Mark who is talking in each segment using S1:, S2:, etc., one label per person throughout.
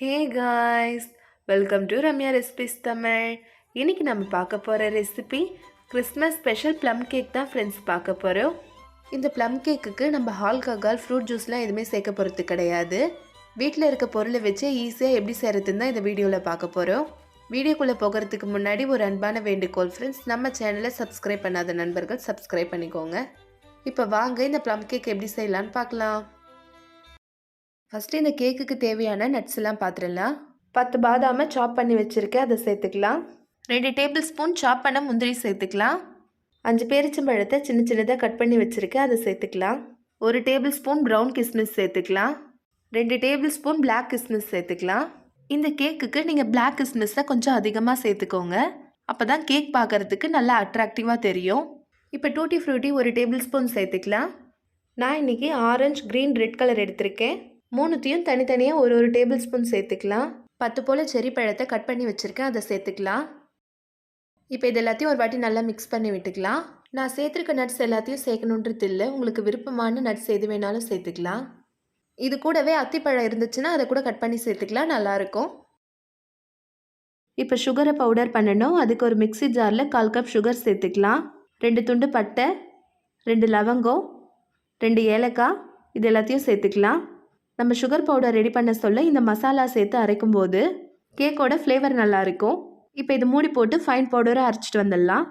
S1: Hey guys welcome to Ramya recipes Tamil இன்றைக்கி நம்ம பார்க்க போகிற recipe Christmas special plum cake தான் ஃப்ரெண்ட்ஸ் பார்க்க போகிறோம் இந்த ப்ளம் கேக்குக்கு நம்ம ஆல்கஹால் ஃப்ரூட் ஜூஸ்லாம் எதுவுமே சேர்க்க போகிறது கிடையாது. வீட்டில் இருக்க பொருளை வச்சு ஈஸியாக எப்படி செய்கிறதுன்னு தான் இந்த வீடியோவில் பார்க்க போகிறோம் வீடியோக்குள்ளே போகிறதுக்கு முன்னாடி ஒரு அன்பான வேண்டுகோள் ஃப்ரெண்ட்ஸ் நம்ம சேனலை சப்ஸ்கிரைப் பண்ணாத நண்பர்கள் சப்ஸ்கிரைப் பண்ணிக்கோங்க. இப்போ வாங்க இந்த ப்ளம் கேக் எப்படி செய்யலான்னு பார்க்கலாம். ஃபஸ்ட்டு இந்த கேக்குக்கு தேவையான நட்ஸ் எல்லாம் பார்த்துடலாம் பத்து பாதாமை சாப் பண்ணி வச்சுருக்கேன். அதை சேர்த்துக்கலாம். ரெண்டு டேபிள் ஸ்பூன் சாப் பண்ண முந்திரி சேர்த்துக்கலாம். அஞ்சு பேரிச்சம்பழத்தை சின்ன சின்னதாக கட் பண்ணி வச்சுருக்கேன். அதை சேர்த்துக்கலாம். ஒரு டேபிள் ஸ்பூன் ப்ரௌன் கிஸ்மிஸ் சேர்த்துக்கலாம். ரெண்டு டேபிள் ஸ்பூன் பிளாக் கிஸ்மிஸ் சேர்த்துக்கலாம். இந்த கேக்குக்கு நீங்கள் பிளாக் கிஸ்மிஸை கொஞ்சம் அதிகமாக சேர்த்துக்கோங்க. அப்போ தான் கேக் பார்க்குறதுக்கு நல்லா அட்ராக்டிவாக தெரியும். இப்போ டூட்டி ஃப்ரூட்டி ஒரு டேபிள் ஸ்பூன் சேர்த்துக்கலாம். நான் இன்றைக்கி ஆரஞ்சு க்ரீன் ரெட் கலர் எடுத்திருக்கேன். மூணுத்தையும் தனித்தனியாக ஒரு ஒரு டேபிள் ஸ்பூன் சேர்த்துக்கலாம். பத்து போல் செரி பழத்தை கட் பண்ணி வச்சுருக்கேன் அதை சேர்த்துக்கலாம். இப்போ இது எல்லாத்தையும் ஒரு வாட்டி நல்லா மிக்ஸ் பண்ணி விட்டுக்கலாம். நான் சேர்த்துருக்க நட்ஸ் எல்லாத்தையும் சேர்க்கணுன்றது இல்லை உங்களுக்கு விருப்பமான நட்ஸ் எது வேணாலும் சேர்த்துக்கலாம். இது கூடவே அத்திப்பழம் இருந்துச்சுன்னா அதை கூட கட் பண்ணி சேர்த்துக்கலாம் நல்லாயிருக்கும். இப்போ சுகரை பவுடர் பண்ணணும். அதுக்கு ஒரு மிக்ஸி ஜாரில் கால் கப் சுகர் சேர்த்துக்கலாம். ரெண்டு துண்டு பட்டை ரெண்டு லவங்கம் ரெண்டு ஏலக்காய் இது எல்லாத்தையும் சேர்த்துக்கலாம். நம்ம சுகர் பவுடர் ரெடி பண்ண சொல்ல இந்த மசாலா சேர்த்து அரைக்கும் போது கேக்கோட ஃப்ளேவர் நல்லாயிருக்கும். இப்போ இது மூடி போட்டு ஃபைன் பவுடரை அரைச்சிட்டு வந்துடலாம்.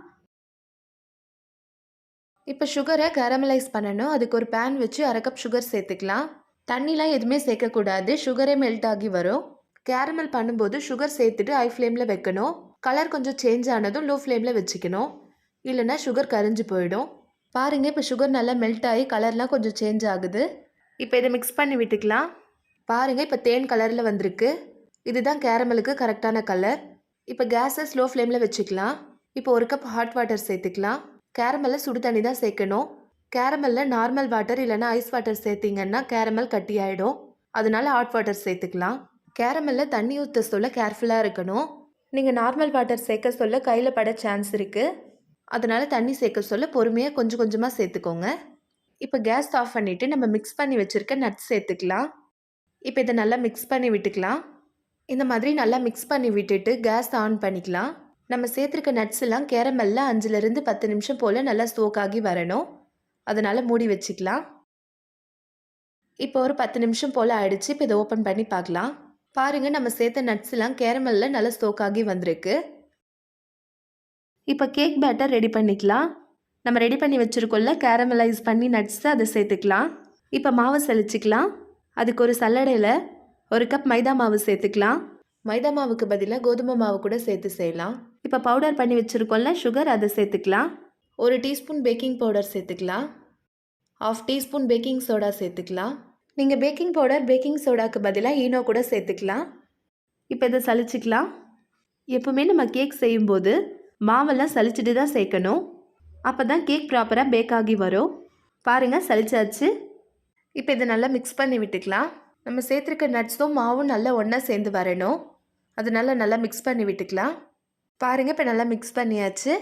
S1: இப்போ சுகரை கேரமலைஸ் பண்ணணும். அதுக்கு ஒரு பேன் வச்சு அரை கப் சுகர் சேர்த்துக்கலாம். தண்ணிலாம் எதுவுமே சேர்க்கக்கூடாது. சுகரே மெல்ட் ஆகி வரும். கேரமல் பண்ணும்போது சுகர் சேர்த்துட்டு ஹை ஃப்ளேமில் வைக்கணும். கலர் கொஞ்சம் சேஞ்ச் ஆனதும் லோ ஃப்ளேமில் வச்சுக்கணும். இல்லைன்னா சுகர் கரைஞ்சி போயிடும். பாருங்கள் இப்போ சுகர் நல்லா மெல்ட் ஆகி கலர்லாம் கொஞ்சம் சேஞ்ச் ஆகுது. இப்போ இதை மிக்ஸ் பண்ணி விட்டுக்கலாம். பாருங்கள் இப்போ தேன் கலரில் வந்திருக்கு. இதுதான் கேரமலுக்கு கரெக்டான கலர் இப்போ கேஸை ஸ்லோ ஃப்ளேமில் வச்சுக்கலாம். இப்போ ஒரு கப் ஹாட் வாட்டர் சேர்த்துக்கலாம். கேரமலில் சுடு தண்ணி தான் சேர்க்கணும். கேரமலில் நார்மல் வாட்டர் இல்லைனா ஐஸ் வாட்டர் சேர்த்திங்கன்னா கேரமல் கட்டி ஆகிடும் அதனால ஹாட் வாட்டர் சேர்த்துக்கலாம். கேரமலில் தண்ணி ஊற்ற சொல்ல கேர்ஃபுல்லாக இருக்கணும். நீங்கள் நார்மல் வாட்டர் சேர்க்க சொல்ல கையில் பட சான்ஸ் இருக்குது அதனால் தண்ணி சேர்க்க சொல்ல பொறுமையாக கொஞ்சம் கொஞ்சமாக சேர்த்துக்கோங்க. இப்போ கேஸ் ஆஃப் பண்ணிவிட்டு நம்ம மிக்ஸ் பண்ணி வச்சுருக்க நட்ஸ் சேர்த்துக்கலாம். இப்போ இதை நல்லா மிக்ஸ் பண்ணி விட்டுக்கலாம். இந்த மாதிரி நல்லா மிக்ஸ் பண்ணி விட்டுட்டு கேஸ் ஆன் பண்ணிக்கலாம். நம்ம சேர்த்துருக்க நட்ஸ் எல்லாம் கேரமல்ல அஞ்சுலேருந்து பத்து நிமிஷம் போல் நல்லா ஸ்டோக் ஆகி வரணும். அதனால் மூடி வச்சுக்கலாம். இப்போ ஒரு பத்து நிமிஷம் போல் ஆயிடுச்சு. இப்போ இதை ஓப்பன் பண்ணி பார்க்கலாம். பாருங்கள் நம்ம சேர்த்த நட்ஸ் எல்லாம் கேரமல்ல நல்லா ஸ்டோக் ஆகி வந்திருக்கு. இப்போ கேக் பேட்டர் ரெடி பண்ணிக்கலாம். நம்ம ரெடி பண்ணி வச்சுருக்கோம்ல கேரமலைஸ் பண்ணி நட்ஸை அதை சேர்த்துக்கலாம். இப்போ மாவு செழிச்சிக்கலாம் அதுக்கு ஒரு சல்லடையில் ஒரு கப் மைதா மாவு சேர்த்துக்கலாம். மைதா மாவுக்கு பதிலாக கோதுமை மாவு கூட சேர்த்து செய்யலாம். இப்போ பவுடர் பண்ணி வச்சுருக்கோம்ல சுகர் அதை சேர்த்துக்கலாம். ஒரு டீஸ்பூன் பேக்கிங் பவுடர் சேர்த்துக்கலாம். ஆஃப் டீஸ்பூன் பேக்கிங் சோடா சேர்த்துக்கலாம். நீங்கள் பேக்கிங் பவுடர் பேக்கிங் சோடாவுக்கு பதிலாக ஈனோ கூட சேர்த்துக்கலாம். இப்போ இதை சலிச்சிக்கலாம். எப்பவுமே நம்ம கேக் செய்யும்போது மாவெல்லாம் சலிச்சிட்டு தான் சேர்க்கணும். அப்போ தான் கேக் ப்ராப்பராக பேக் ஆகி வரும். பாருங்கள் சலிச்சாச்சு. இப்போ இதை நல்லா மிக்ஸ் பண்ணி விட்டுக்கலாம். நம்ம சேர்த்துருக்க நட்ஸும் மாவும் நல்லா ஒன்றா சேர்ந்து வரணும் அது நல்லா மிக்ஸ் பண்ணி விட்டுக்கலாம். பாருங்கள் இப்போ நல்லா மிக்ஸ் பண்ணியாச்சு.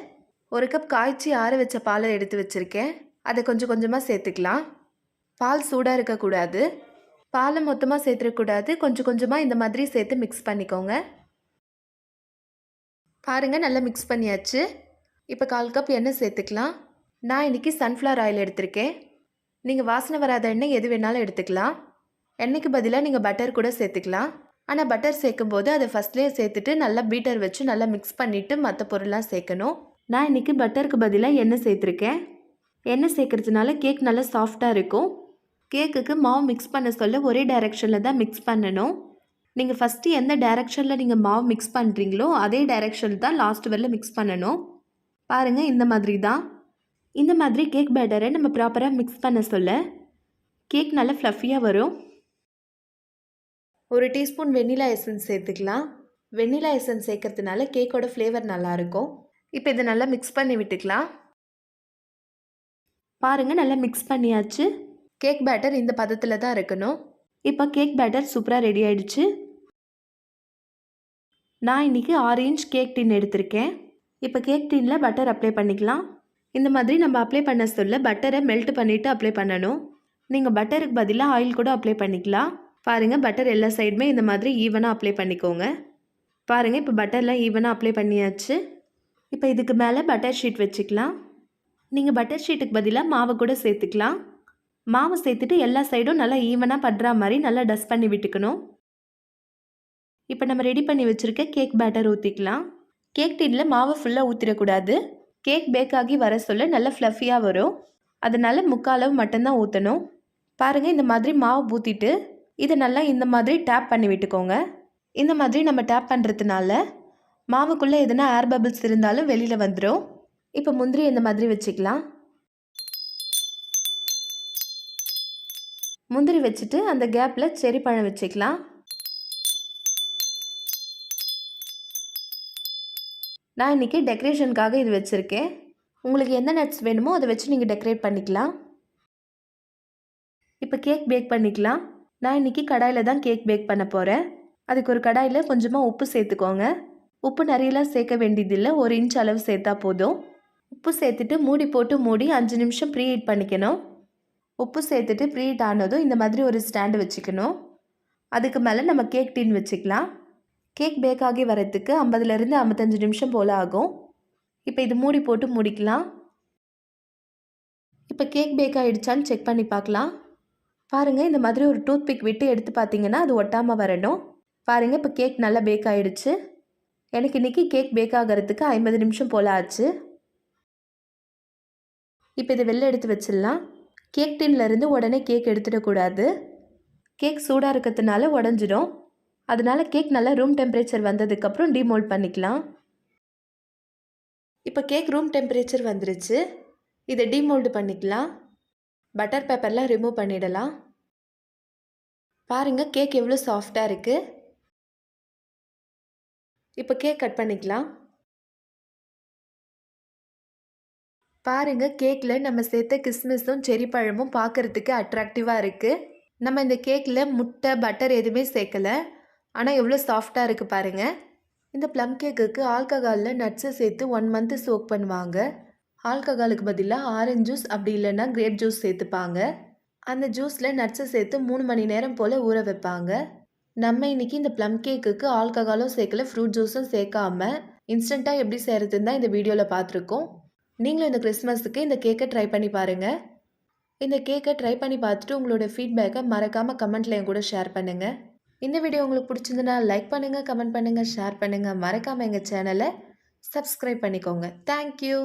S1: ஒரு கப் காய்ச்சி ஆற வச்ச பாலை எடுத்து வச்சுருக்கேன். அதை கொஞ்சம் கொஞ்சமாக சேர்த்துக்கலாம். பால் சூடாக இருக்கக்கூடாது. பாலை மொத்தமாக சேர்த்துருக்கக்கூடாது கொஞ்சம் கொஞ்சமாக இந்த மாதிரி சேர்த்து மிக்ஸ் பண்ணிக்கோங்க. பாருங்கள் நல்லா மிக்ஸ் பண்ணியாச்சு. இப்போ கால் கப் எண்ணெய் சேர்த்துக்கலாம். நான் இன்றைக்கி சன்ஃப்ளவர் ஆயில் எடுத்திருக்கேன். நீங்கள் வாசனை வராத எண்ணெய் எது வேணாலும் எடுத்துக்கலாம். எண்ணெய்க்கு பதிலாக நீங்கள் பட்டர் கூட சேர்த்துக்கலாம். ஆனால் பட்டர் சேர்க்கும்போது அதை ஃபஸ்ட்லேயே சேர்த்துட்டு நல்லா பீட்டர் வச்சு நல்லா மிக்ஸ் பண்ணிவிட்டு மற்ற பொருள்லாம் சேர்க்கணும். நான் இன்றைக்கி பட்டருக்கு பதிலாக எண்ணெய் சேர்த்துருக்கேன். எண்ணெய் சேர்க்கறதுனால கேக் நல்லா சாஃப்டாக இருக்கும். கேக்குக்கு மாவு மிக்ஸ் பண்ண சொல்ல ஒரே டைரெக்ஷனில் தான் மிக்ஸ் பண்ணணும். நீங்கள் ஃபஸ்ட்டு எந்த டைரெக்ஷனில் நீங்கள் மாவு மிக்ஸ் பண்ணுறீங்களோ அதே டைரெக்ஷனில் தான் லாஸ்ட் வரல மிக்ஸ் பண்ணணும். பாருங்கள் இந்த மாதிரி தான் இந்த மாதிரி கேக் பேட்டரை நம்ம ப்ராப்பராக மிக்ஸ் பண்ண சொல்ல. கேக் நல்லா ஃப்ளஃபியாக வரும். ஒரு டீஸ்பூன் வெண்ணிலா எசன்ஸ் சேர்த்துக்கலாம். வெண்ணிலா எசன்ஸ் சேர்க்கறதுனால கேக்கோட ஃப்ளேவர் நல்லாயிருக்கும் இப்போ இதை நல்லா மிக்ஸ் பண்ணி விட்டுக்கலாம். பாருங்கள் நல்லா மிக்ஸ் பண்ணியாச்சு. கேக் பேட்டர் இந்த பதத்தில் தான் இருக்கணும். இப்போ கேக் பேட்டர் சூப்பராக ரெடி ஆயிடுச்சு. நான் இன்றைக்கி ஆரேஞ்ச் கேக் டின் எடுத்திருக்கேன். இப்போ கேக் டின்னில் பட்டர் அப்ளை பண்ணிக்கலாம். இந்த மாதிரி நம்ம அப்ளை பண்ண சொல்ல பட்டரை மெல்ட் பண்ணிவிட்டு அப்ளை பண்ணணும். நீங்கள் பட்டருக்கு பதிலாக ஆயில் கூட அப்ளை பண்ணிக்கலாம். பாருங்கள் பட்டர் எல்லா சைடுமே இந்த மாதிரி ஈவனாக அப்ளை பண்ணிக்கோங்க. பாருங்கள் இப்போ பட்டர்லாம் ஈவனாக அப்ளை பண்ணியாச்சு. இப்போ இதுக்கு மேலே பட்டர் ஷீட் வச்சுக்கலாம். நீங்கள் பட்டர் ஷீட்டுக்கு பதிலாக மாவை கூட சேர்த்துக்கலாம். மாவை சேர்த்துட்டு எல்லா சைடும் நல்லா ஈவனாக படுற மாதிரி நல்லா டஸ்ட் பண்ணி விட்டுக்கணும். இப்போ நம்ம ரெடி பண்ணி வச்சுருக்க கேக் பேட்டர் ஊற்றிக்கலாம் கேக் டீனில் மாவை ஃபுல்லாக ஊற்றிடக்கூடாது கேக் பேக் ஆகி வர சொல்ல நல்லா ஃப்ளஃபியாக வரும். அதனால் முக்கால் அளவு மட்டும்தான் ஊற்றணும் பாருங்கள் இந்த மாதிரி மாவு ஊற்றிட்டு இதை நல்லா இந்த மாதிரி டேப் பண்ணி விட்டுக்கோங்க. இந்த மாதிரி நம்ம டேப் பண்ணுறதுனால மாவுக்குள்ளே எதுனா ஏர் பபிள்ஸ் இருந்தாலும் வெளியில் வந்துடும் இப்போ முந்திரி இந்த மாதிரி வச்சுக்கலாம். முந்திரி வச்சுட்டு அந்த கேப்பில் செரி பழம் வச்சுக்கலாம். நான் இன்றைக்கி டெக்கரேஷனுக்காக இது வச்சுருக்கேன். உங்களுக்கு எந்த நட்ஸ் வேணுமோ அதை வச்சு நீங்கள் டெக்கரேட் பண்ணிக்கலாம். இப்போ கேக் பேக் பண்ணிக்கலாம். நான் இன்றைக்கி கடாயில் தான் கேக் பேக் பண்ண போகிறேன் அதுக்கு ஒரு கடாயில் கொஞ்சமாக உப்பு சேர்த்துக்கோங்க. உப்பு நிறையலாம் சேர்க்க வேண்டியதில்லை. ஒரு இன்ச் அளவு சேர்த்தா போதும். உப்பு சேர்த்துட்டு மூடி போட்டு மூடி அஞ்சு நிமிஷம் ப்ரீஹீட் பண்ணிக்கணும். உப்பு சேர்த்துட்டு ப்ரீஹீட் ஆனதும் இந்த மாதிரி ஒரு ஸ்டாண்டு வச்சுக்கணும். அதுக்கு மேலே நம்ம கேக் டின் வச்சுக்கலாம். கேக் பேக் ஆகி வரத்துக்கு ஐம்பதுலேருந்து ஐம்பத்தஞ்சு நிமிஷம் போல் ஆகும். இப்போ இது மூடி போட்டு மூடிக்கலாம். இப்போ கேக் பேக் ஆகிடுச்சான்னு செக் பண்ணி பார்க்கலாம். பாருங்கள் இந்த மாதிரி ஒரு டூத் பிக் விட்டு எடுத்து பார்த்தீங்கன்னா அது ஒட்டாமல் வரணும். பாருங்கள் இப்போ கேக் நல்லா பேக் ஆகிடுச்சு எனக்கு இன்றைக்கி கேக் பேக் ஆகிறதுக்கு ஐம்பது நிமிஷம் போல் ஆச்சு. இப்போ இதை வெளில எடுத்து வச்சிடலாம். கேக் டின்லேருந்து உடனே கேக் எடுத்துடக்கூடாது. கேக் சூடாக இருக்கிறதுனால உடஞ்சிடும் அதனால் கேக் நல்லா ரூம் டெம்பரேச்சர் வந்ததுக்கப்புறம் டிமோல்ட் பண்ணிக்கலாம். இப்போ கேக் ரூம் டெம்பரேச்சர் வந்துருச்சு. இதை டிமோல்டு பண்ணிக்கலாம். பட்டர் பேப்பர்லாம் ரிமூவ் பண்ணிடலாம். பாருங்கள் கேக் எவ்வளோ சாஃப்டாக இருக்குது இப்போ கேக் கட் பண்ணிக்கலாம். பாருங்கள் கேக்கில் நம்ம சேர்த்த கிஸ்மிஸும் செரி பழமும் பார்க்கறதுக்கு அட்ராக்டிவாக இருக்குது நம்ம இந்த கேக்கில் முட்டை பட்டர் எதுவுமே சேர்க்கலை. ஆனால் எவ்வளோ சாஃப்டாக இருக்குது பாருங்கள் இந்த ப்ளம் கேக்குக்கு ஆல்கஹாலில் நட்ஸை சேர்த்து ஒன் மந்த்து சோக் பண்ணுவாங்க. ஆல்கஹாலுக்கு பதிலாக ஆரஞ்சு ஜூஸ் அப்படி இல்லைன்னா கிரேப் ஜூஸ் சேர்த்துப்பாங்க. அந்த ஜூஸில் நட்ஸை சேர்த்து மூணு மணி நேரம் போல் ஊற வைப்பாங்க. நம்ம இன்னைக்கு இந்த ப்ளம் கேக்குக்கு ஆல்கஹாலும் சேர்க்கல ஃப்ரூட் ஜூஸும் சேர்க்காம இன்ஸ்டண்ட்டாக எப்படி செய்கிறதுன்னு தான் இந்த வீடியோவில் பார்த்துருக்கோம். நீங்களும் இந்த கிறிஸ்மஸுக்கு இந்த கேக்கை ட்ரை பண்ணி பாருங்கள் இந்த கேக்கை ட்ரை பண்ணி பார்த்துட்டு உங்களோட ஃபீட்பேக்கை மறக்காமல் கமெண்ட்டில் என் கூட ஷேர் பண்ணுங்கள் இந்த வீடியோ உங்களுக்கு பிடிச்சிருந்துன்னா லைக் பண்ணுங்கள் கமெண்ட் பண்ணுங்கள் ஷேர் பண்ணுங்கள் மறக்காமல் எங்கள் சேனலை சப்ஸ்கிரைப் பண்ணிக்கோங்க. தேங்க்யூ